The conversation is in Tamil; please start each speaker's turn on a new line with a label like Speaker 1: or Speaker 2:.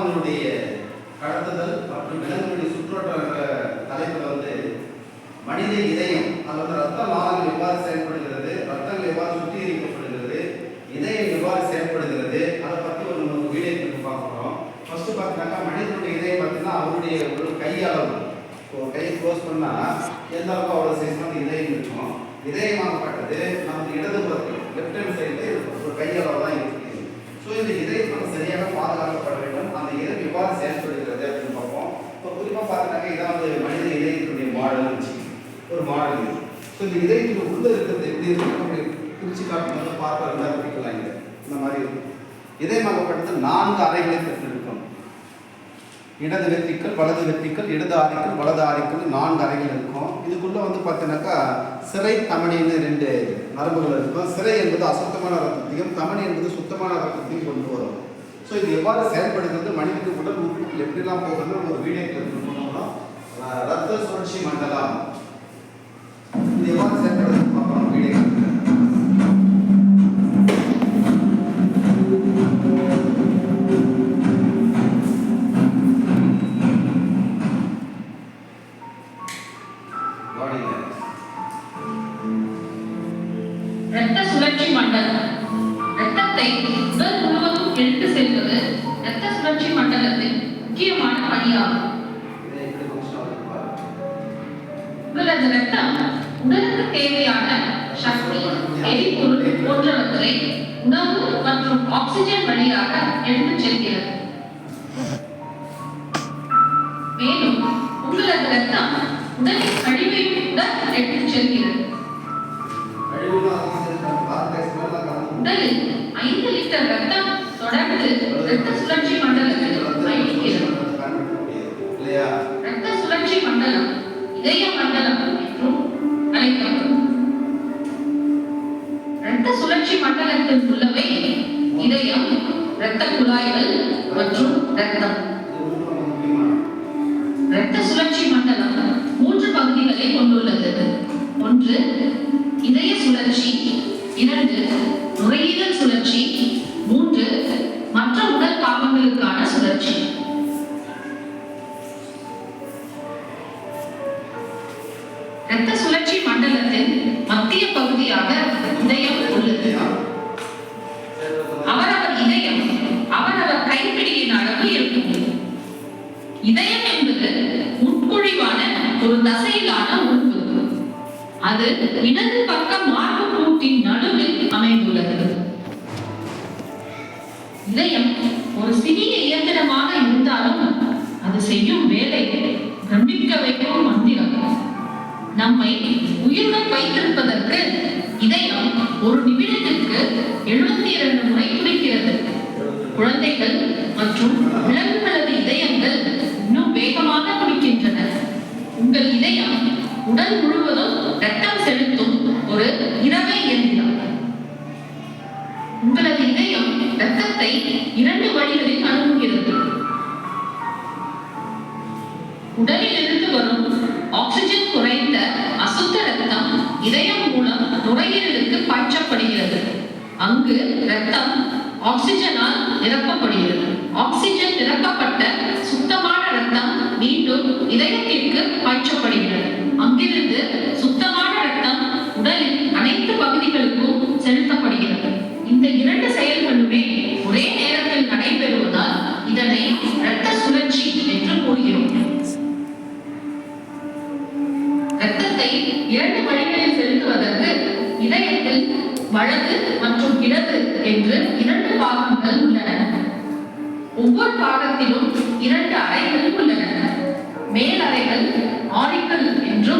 Speaker 1: பாகங்களுடைய கடத்துதல் மற்றும் விலங்குகளுடைய சுற்றோட்டம் தலைப்பில் வந்து மனித இதயம் அல்லது ரத்த மாதங்கள் எவ்வாறு செயல்படுகிறது ரத்தங்கள் எவ்வாறு சுத்திகரிக்கப்படுகிறது இதயம் எவ்வாறு செயல்படுகிறது அதை பற்றி ஒரு நம்ம வீடியோ கிளிப் பார்க்க ஃபர்ஸ்ட் பார்த்தீங்கன்னாக்கா மனிதனுடைய இதயம் பார்த்தீங்கன்னா அவருடைய ஒரு கை அளவு. இப்போ கையை க்ளோஸ் பண்ணால் எந்த அளவுக்கு அவ்வளோ சைஸ் வந்து இதயம் இருக்கும் இதயமாகப்பட்டது நமக்கு இடதுபுறத்தில் லெஃப்ட் ஹேண்ட் சைடில் ஒரு கை அளவு தான் இருக்கும். ஸோ இந்த இதயம் வந்து சரியாக பாதுகாக்கப்பட வேண்டும். அந்த இதயம் எவ்வாறு செயல்படுகிறது அப்படின்னு பார்ப்போம். இப்போ குறிப்பாக பார்த்தீங்கன்னாக்கா இதான் வந்து மனித இதயத்தினுடைய மாடல் ஒரு மாடல் இது. ஸோ இந்த இதயத்துக்கு உள்ள இருக்கிறது எப்படி இருக்கு அப்படி குறிச்சி காட்டும் போது பார்க்க இருந்தால் பிடிக்கலாம் இந்த மாதிரி இருக்கும் இதயமாகப்பட்டது நான்கு அறைகளை பெற்றிருக்கும் இடது வெற்றிக்கல் வலது வெற்றிக்கல் இடது ஆரிக்கல் வலது ஆரிக்கல் நான்கு அறைகள் இருக்கும். இதுக்குள்ளே வந்து பார்த்தீங்கன்னாக்கா சிறை தமணின்னு ரெண்டு நரம்புகள் இருக்கும். சிறை என்பது அசுத்தமான ரத்தத்தையும் தமணி என்பது சுத்தமான ரத்தத்தையும் கொண்டு வரும். ஸோ இது எவ்வாறு செயல்படுகிறது? மனிதனுக்கு உடல் உறுப்புகள் எப்படிலாம் போகிறது ஒரு வீடியோ ரத்த சுழற்சி மண்டலம். கவனிங்க.
Speaker 2: இரத்த சுழற்சி மண்டலம் இரத்தத்தை உடல் முழுவதும் எடுத்து செல்வது இரத்த சுழற்சி மண்டலத்தின் முக்கியமான பணியாகும். உங்களது இரத்தம் உடலுக்கு தேவையான சக்தி எரிபொருள் போன்றவற்றை உணவு மற்றும் ஆக்சிஜன் வழியாக எடுத்துச் செல்கிறது மேலும் உங்களது இரத்தம் உடலின் எடுத்துச் செல்கிறது உடலில் ஐந்து லிட்டர் ரத்தம் தொடர்ந்து சுழற்சி மண்டலத்தில் பயணிக்கிறது சுழற்சி மண்டலம் இதய மண்டலம் என்றும் அழைக்கப்படும். ரத்த சுழற்சி மண்டலத்தில் உள்ளவை இதயம் இரத்த குழாய்கள் மற்றும்
Speaker 1: ரத்தம்
Speaker 2: இரத்த சுழற்சி மண்டலத்தின் மத்திய பகுதியாக இதயம் உள்ளது. அவரவர் இதயம் அவரவர் கைப்பிடியின் அளவு இருக்கும். இதயம் என்பது உட்குழிவான ஒரு தசையிலான உறுப்பு. அது இடது பக்க மார்பு கூட்டின் நடுவில் அமைந்துள்ளது. இதயம் ஒரு சிறிய இயந்திரமாக இருந்தாலும் அது செய்யும் வேலை பிரமிக்க வைக்கும் மந்திரம். நம்மை உயிருடன் வைத்திருப்பதற்கு இதயம் ஒரு நிமிடத்திற்கு எழுபத்தி இரண்டு முறை துடிக்கிறது குழந்தைகள் மற்றும் விலங்குகளது இதயங்கள் இன்னும் வேகமாக துடிக்கின்றன உங்கள் இதயம் உடல் முழுவதும் ரத்தம் செலுத்தும் ஒரு இரவை இயந்திரம். உங்களது இதயம் ரத்தத்தை இரண்டு வழிகளில் அனுப்புகிறது உடலில் இதயம் மூலம் நுரையீரலுக்கு பாய்ச்சப்படுகிறது அங்கு ரத்தம் ஆக்சிஜனால் நிரப்பப்படுகிறது. ஆக்சிஜன் நிரப்பப்பட்ட சுத்தமான ரத்தம் மீண்டும் இதயத்திற்கு பாய்ச்சப்படுகிறது ரத்தத்தை இரண்டு வழிகளில் செலுத்துவதற்கு இதயத்தில் வலது மற்றும் இடது என்று இரண்டு பாகங்கள் உள்ளன. ஒவ்வொரு பாகத்திலும் இரண்டு அறைகள் உள்ளன. மேல் அறைகள் ஆரிக்கல் என்றும்